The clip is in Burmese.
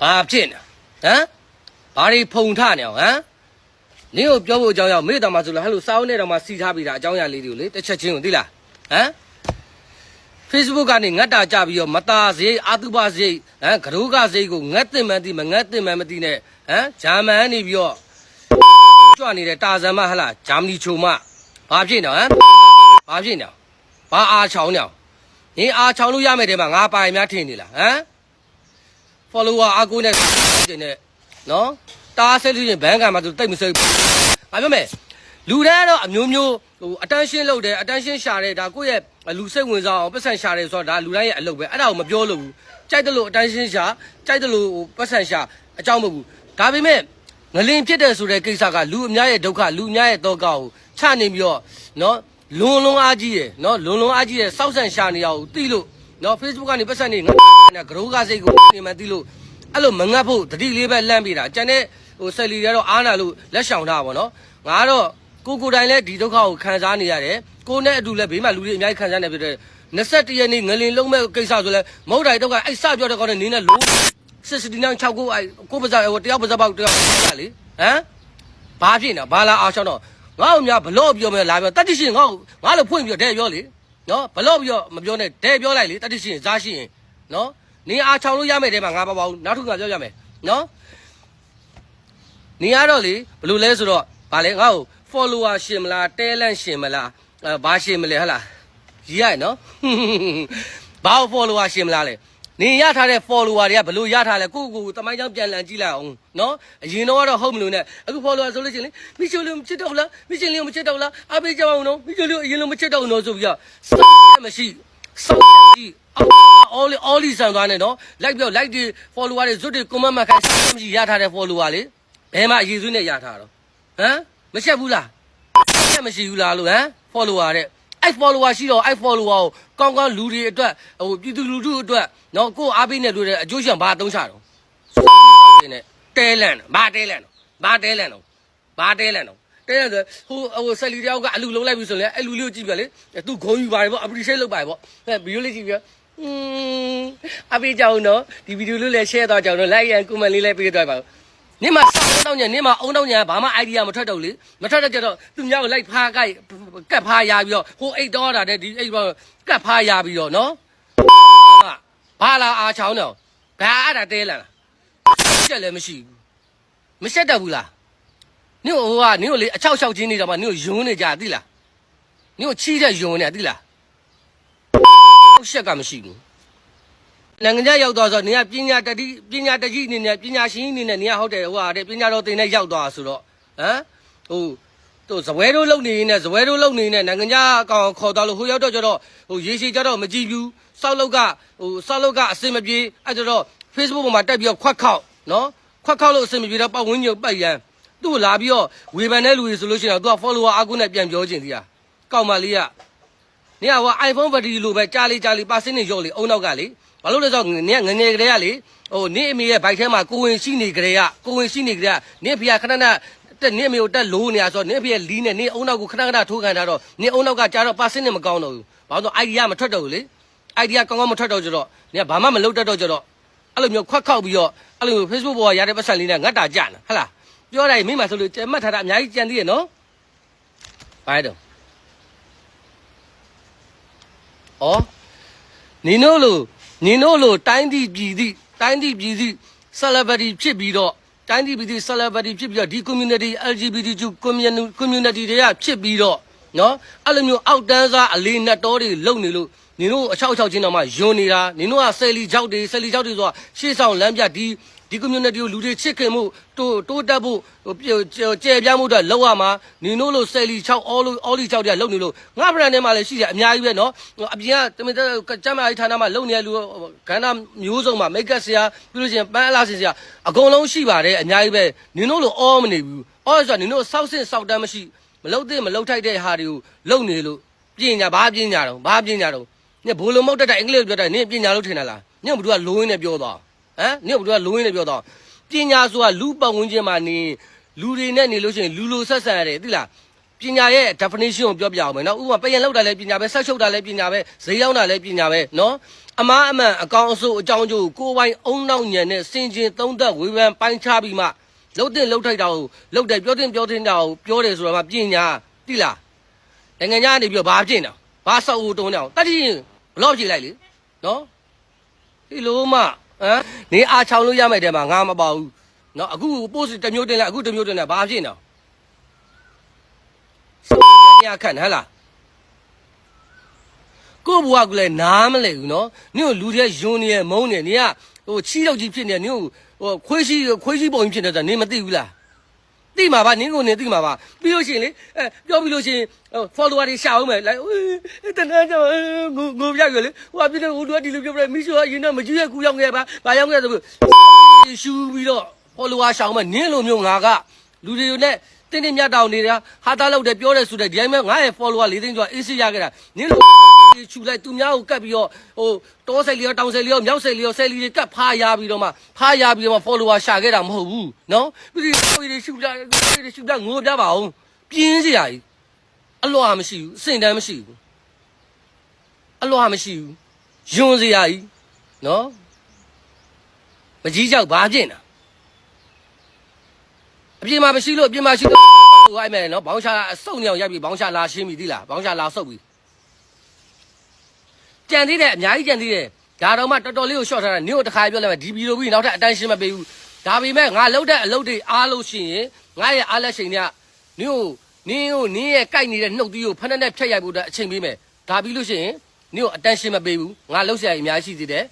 ဘာဖြစ်နေဟမ်ဘာတွေဖုံထနေအောင်ဟမ်နင်းကိုပြောဖို့အကြောင်းရောက်မေ့တော်မှာဆိုလို့ဟဲ့လို့စာအုပ်နဲ့တော့မှစီထားပြီးတာအကြောင်းအရာလေးတွေကိုလေတစ်ချက်ချင်းကိုသိလားဟမ် Facebook ကနေငတ်တာကြပြီးတော့မตาစရိတ်အာတုပစရိတ်ဟမ်ကရုကစရိတ်ကိုငတ်တင်မှန်းသိမငတ်တင်မှန်းမသိနဲ့ဟမ်ဂျာမန်နေပြီးတော့ကြွနေတဲ့တာဇန်မဟလာဂျာမနီချုံမဘာဖြစ်နေဟမ်ဘာဖြစ်နေဘာအားချောင်းနေနင်းအားချောင်းလို့ရမယ်တဲ့မှာငါပိုင်များထင်နေလားဟမ် follower အားကိုးနဲ့တင်နေနော်တားဆက်လို့ရင်ဘန်းကမှာသူတိတ်မစိတ်ဘူးငါပြောမယ်လူတန်းကတော့အမျိုးမျိုးဟို attention လုပ်တယ် attention ရှာတယ်ဒါကိုယ့်ရဲ့လူစိတ်ဝင်စားအောင်ပတ်စံရှာတယ်ဆိုတော့ဒါလူတိုင်းရဲ့အလုပ်ပဲအဲ့ဒါကိုမပြောလို့ဘူးကြိုက်တယ်လို့ attention ရှာကြိုက်တယ်လို့ဟိုပတ်စံရှာအကြောင်းမဟုတ်ဘူးဒါပေမဲ့ငလင်ဖြစ်တယ်ဆိုတဲ့ကိစ္စကလူအများရဲ့ဒုက္ခလူအများရဲ့ဒုက္ခကိုချနေပြီးတော့နော်လွန်လွန်အားကြီးရယ်နော်လွန်လွန်အားကြီးရယ်စောက်ဆန်ရှာနေရအောင်သိလို့ နော် Facebook ကနေပတ်စံနေငါနဲ့ဂရိုးကစိတ်ကိုနေမှသိလို့အဲ့လိုမငတ်ဖို့တတိလေးပဲလန့်ပြတာကျန်တဲ့ဟိုဆက်လီတွေကတော့အားနာလို့လက်ရှောင်တာပါနော်ငါကတော့ကိုကိုယ်တိုင်လည်းဒီဒုက္ခကိုခံစားနေရတယ်ကိုနဲ့အတူလည်းဘေးမှာလူတွေအများကြီးခံစားနေပြတဲ့21ရက်နေ့ငလင်လုံးမဲ့ကိစ္စဆိုလဲမဟုတ်တိုင်းတော့ကအဲ့စပြောတဲ့ကောင်နဲ့နင်းနဲ့လို့စစ်စတီနန်း6ကိုအဲ့ကိုပါဇာဟိုတယောက်ပါဇာပေါက်တယောက်ပါလေဟမ်ဘာဖြစ်နေဘာလာအောင်ရှောင်းတော့ငါ့ကိုများဘလို့ပြောမယ်လာပြောတတိရှင်ငါ့ကိုငါ့လိုဖွင့်ပြီးတော့တဲ့ပြောလေ နော်ဘလို့ပြောမပြောနဲ့တဲ့ပြောလိုက်လေတတိရှင်ဇာရှိရင်နော်နင်းအားချောင်းလို့ရမယ်တဲ့မှာငါပါပါဘူးနောက်တစ်ခါပြောရမယ်နော်နေရတော့လေဘလို့လဲဆိုတော့ဗာလေငါ့ကို follower ရှင်မလား talent ရှင်မလားအဲဘာရှင်မလဲဟဟလားရီးရနော်ဘာ follower ရှင်မလားလေ နေရထားတဲ့ follower တွေကဘလို့ရထားလဲကိုကိုကိုတမိုင်းကြောင်ပြန်လည်ကြည့်လိုက်အောင်နော်အရင်တော့ကတော့ဟုတ်မလို့နဲ့အခု follower ဆိုလို့ချင်းလေမိချိုလေးမချစ်တော့လားမိချင်းလေးမချစ်တော့လားအပေးကြအောင်နော်မိချိုလေးအရင်လိုမချစ်တော့နော်ဆိုပြီးတော့စောမရှိစောမရှိအော်လီအော်လီဆန်သွားနေနော်လိုက်ပြော like တွေ follower တွေဇွတ်တွေ comment မှခိုင်းစောမရှိရထားတဲ့ follower လေဘယ်မှာအရေးစုနဲ့ရထားတော့ဟမ်မချက်ဘူးလားချက်မရှိဘူးလားလို့ဟမ် follower တဲ့ အဲ့ follower ရှိတော့အဲ့ follower ကိုကောင်းကောင်းလူတွေအတွက်ဟိုပြည်သူလူထုအတွက်နော်ကိုယ်အားပေးနေလို့တဲ့အကျိုးရှင်ဘာအသုံးချတော့နေတဲလန်ဘာတဲလန်ဘာတဲလန်တော့ဘာတဲလန်တော့တဲလန်ဆိုဟိုဟိုဆက်လီတယောက်ကအလူလုံးလိုက်ပြီဆိုရင်အဲ့လူလေးကိုကြည့်ပြလေသူဂုံယူပါတယ်ပေါ့ appreciate လုပ်ပါတယ်ပေါ့အဲ့ဗီဒီယိုလေးကြည့်ပြอืมအပေးကြောင်တော့ဒီဗီဒီယိုလေးလည်း share တော့ကြောင်တော့ like and comment လေးလည်းပေးတော့ပါ နေမှာစောင်းတော့ညနေမှာအုံတော့ညဘာမှ idea မထွက်တော့လေမထွက်တော့ကြတော့သူများကိုလိုက်ဖားကြိုက်ကတ်ဖားရပြီးတော့ဟိုအိတ်တော့တာတဲ့ဒီအိတ်တော့ကတ်ဖားရပြီးတော့နော်ဘာလာအားချောင်းတော့ဘာအဲ့ဒါတဲလာလားချက်လည်းမရှိဘူးမရှက်တတ်ဘူးလားနင့်ဟိုကနင့်ကိုလေအချောက်ချောက်ချင်းနေတော့မှနင့်ကိုယွန်းနေကြသိလားနင့်ကိုချီးတဲ့ယွန်းနေသိလားရှက်ကမရှိဘူး နိုင်ငံခြားရောက်သွားဆိုနေကပညာတတိပညာတတိအနေနဲ့ပညာရှင်အနေနဲ့နေကဟုတ်တယ်ဟိုဟာတဲ့ပညာတော်သင်နဲ့ရောက်သွားဆိုတော့ဟမ်ဟိုတို့ဇပွဲတို့လုံနေနေဇပွဲတို့လုံနေနေနိုင်ငံခြားအကောင်ခေါ်သွားလို့ဟိုရောက်တော့ကျတော့ဟိုရေရှည်ကြတော့မကြည့်ဘူးစောက်လောက်ကဟိုစောက်လောက်ကအစင်မပြေအဲ့ကျတော့ Facebook ပေါ်မှာတက်ပြီးတော့ခွက်ခောက်နော်ခွက်ခောက်လို့အစင်မပြေတော့ပတ်ဝန်းကျင်ပတ်ရန်သူ့ကိုလာပြီးတော့ဝေဖန်တဲ့လူတွေဆိုလို့ရှိရင်တော့သူက follower အကူနဲ့ပြန်ပြောချင်သေးတာကောက်မလေးကနေကဟို iPhone ဘက်တရီလိုပဲကြားလေးကြားလေးပါစင်းနေရော့လေအုံနောက်ကလေ ဘာလို့လဲဆိုတော့နေကငငယ်ကလေးကလေဟိုနေအမေရဲ့ဘိုက်ထဲမှာကိုဝင်ရှိနေကြတဲ့ကကိုဝင်ရှိနေကြတဲ့နေဖေကခဏခဏတက်နေအမေကိုတက်လို့နေရဆိုတော့နေဖေရဲ့လီးနဲ့နေအုံနောက်ကိုခဏခဏထိုးခံထားတော့နေအုံနောက်ကကြားတော့ပါစင်းနေမကောင်းတော့ဘူးဘာလို့ဆို idea မထွက်တော့ဘူးလေ idea ကောင်းကောင်းမထွက်တော့ကြတော့နေကဘာမှမလုပ်တတ်တော့ကြတော့အဲ့လိုမျိုးခွက်ခောက်ပြီးတော့အဲ့လို Facebook ပေါ်ကရတဲ့ပတ်စံလေးနဲ့ငတ်တာကြနာဟဟလားပြောလိုက်မိမဆိုလို့ကြက်မှတ်ထားတာအများကြီးကြံသေးရဲ့နော်ဘာလဲတော့။ဩနင်တို့လို နင်တို့လိုတိုင်းပြည်ပြည်သည့်တိုင်းပြည်ပြည်သည့် celebrity ဖြစ်ပြီးတော့တိုင်းပြည်ပြည်သည့် celebrity ဖြစ်ပြီးတော့ဒီ community LGBTQ community community တွေကဖြစ်ပြီးတော့နော်အဲ့လိုမျိုးအောက်တန်းစားအလေးနက်တော်တွေလုံနေလို့နင်တို့အချောက်ချောက်ချင်းတော့မှယွန်းနေတာနင်တို့ကဆယ်လီချောက်တွေဆယ်လီချောက်တွေဆိုတာရှေ့ဆောင်လမ်းပြဒီ ဒီ community ကိုလူတွေချစ်ခင်မှုတိုးတိုးတက်ဖို့ဟိုကျယ်ပြန့်မှုအတွက်လောက်ရမှာနင်တို့လိုဆယ်လီ6အော်လိုအော်လီ6တွေကလုံနေလို့ငါ brand ထဲမှာလည်းရှိတယ်အများကြီးပဲเนาะအပြင်ကတမင်ကျမ်းမာရေးဌာနမှာလုံနေတဲ့လူကဏ္ဍမျိုးစုံမှာ make up ဆရာပြီးလို့ရှိရင်ပန်းအလားဆရာအကုန်လုံးရှိပါတယ်အများကြီးပဲနင်တို့လိုအော်မနေဘူးအော်ဆိုတာနင်တို့စောက်စင်စောက်တမ်းမရှိမလုံတဲ့မလုံထိုက်တဲ့ဟာတွေကိုလုံနေလို့ပညာဘာပညာတော့ဘာပညာတော့ညဘိုးလုံးမောက်တက်တဲ့အင်္ဂလိပ်ပြောတာနင်ပညာလို့ထင်တာလားညဘသူကလိုရင်းနဲ့ပြောသွား ဟမ်ညဘသူကလိုရင်းနဲ့ပြောသွားပညာဆိုတာလူပတ်ဝန်းကျင်မှာနေလူတွေနဲ့နေလို့ရှိရင်လူလိုဆက်ဆံရတယ်သိလားပညာရဲ့ definition ကိုပြောပြအောင်မယ်နော်ဥပမာပရင်လောက်တာလည်းပညာပဲဆက်ချုပ်တာလည်းပညာပဲဈေးရောက်တာလည်းပညာပဲနော်အမားအမှန်အကောင်အဆိုးအကြောင်းကျိုးကိုယ်ပိုင်အုံနောက်ညံနဲ့စင်ကျင်သုံးသက်ဝေဖန်ပိုင်းခြားပြီးမှလှုပ်တဲ့လှုပ်ထိုက်တာကိုလှုပ်တယ်ပြောတဲ့ပြောတဲ့တာကိုပြောတယ်ဆိုတော့မှပညာတိလားနိုင်ငံခြားကနေပြီးတော့ဘာဖြစ်နေတာဘာဆောက်ဦးတုံးနေအောင်တတိယဘလော့ကြည့်လိုက်လေနော်ဒီလိုမှ ဟမ်နေအားချောင်လို့ရမယ်တဲ့မှာငါမပေါ့ဘူးနော်အခု post တစ်မျိုးတင်လိုက်အခုတစ်မျိုးတင်လိုက်ဘာဖြစ်နေတာညာခန့်ဟဟလားကို့ဘွားကလည်းနားမလဲဘူးနော်နင့်ကိုလူတဲ့ယွန်းနေရမုန်းနေနင်ကဟိုချီတော့ကြီးဖြစ်နေနင့်ကိုဟိုခွေးရှိခွေးရှိပုံကြီးဖြစ်နေတာနင်မသိဘူးလား သိမှာပါနင်ကိုနင်သိမှာပါပြီးလို့ရှိရင်လေအဲပြောပြီးလို့ရှိရင်ဟို follower တွေရှာအောင်မယ်လိုက်တနန်းကြောင့်ငိုငိုပြရလေဟိုအပြစ်တော့ဟိုတို့ကဒီလိုပြောပြမိရှိုးကရင်တော့မကြည့်ရကူရောက်ခဲ့ပါဘာရောက်ခဲ့ဆိုပြီးရှူပြီးတော့ follower ရှာအောင်မယ်နင်လိုမျိုးငါကလူတွေနဲ့တင်းတင်းမြတ်တောင်နေတာဟာတာလောက်တယ်ပြောတယ်ဆိုတဲ့ဒီတိုင်းမဲ့ငါရဲ့ follower ၄သိန်းကျော်အေးစီရခဲ့တာနင်လို ချူလိုက်သူများကိုကတ်ပြီးတော့ဟိုတောဆိုင်လျောတောင်ဆိုင်လျောမြောက်ဆိုင်လျောဆယ်လီတွေကတ်ဖားရပြီးတော့မှဖားရပြီးတော့မှ follower ရှာခဲ့တာမဟုတ်ဘူးနော်ပြီးဒီကိုရီရှူလာကိုရီရှူလာငိုပြပါအောင်ပြင်းစရာကြီးအလွှာမရှိဘူးအစင်တန်းမရှိဘူးအလွှာမရှိဘူးယွန်းစရာကြီးနော်မကြီးကြောက်ဘာဖြစ်နေတာအပြင်မှာမရှိလို့အပြင်မှာရှိလို့ဟိုအိုက်မယ်နော်ဘောင်းရှာအစုံနေအောင်ရိုက်ပြီးဘောင်းရှာလာရှင်းပြီသိလားဘောင်းရှာလာဆုပ်ပြီ ကြံသေးတယ်အများကြီးကြံသေးတယ်ဒါတော့မှတော်တော်လေးကိုရှော့ထားတာနင့်ကိုတစ်ခါပြောလိုက်မယ်ဒီဗီဒီယိုပြီးနောက်ထပ်အတန်းရှင်းမပေးဘူးဒါပေမဲ့ငါလှုပ်တဲ့အလုပ်တွေအားလို့ရှိရင်ငါရဲ့အားလက်ချိန်တွေကနင့်ကိုနင်းကိုနင်းရဲ့ကြိုက်နေတဲ့နှုတ်သီးကိုဖက်နဲ့နဲ့ဖြတ်ရိုက်ဖို့အတွက်အချိန်ပေးမယ်ဒါပြီးလို့ရှိရင်နင့်ကိုအတန်းရှင်းမပေးဘူးငါလှုပ်ရှားရအများကြီးရှိသေးတယ်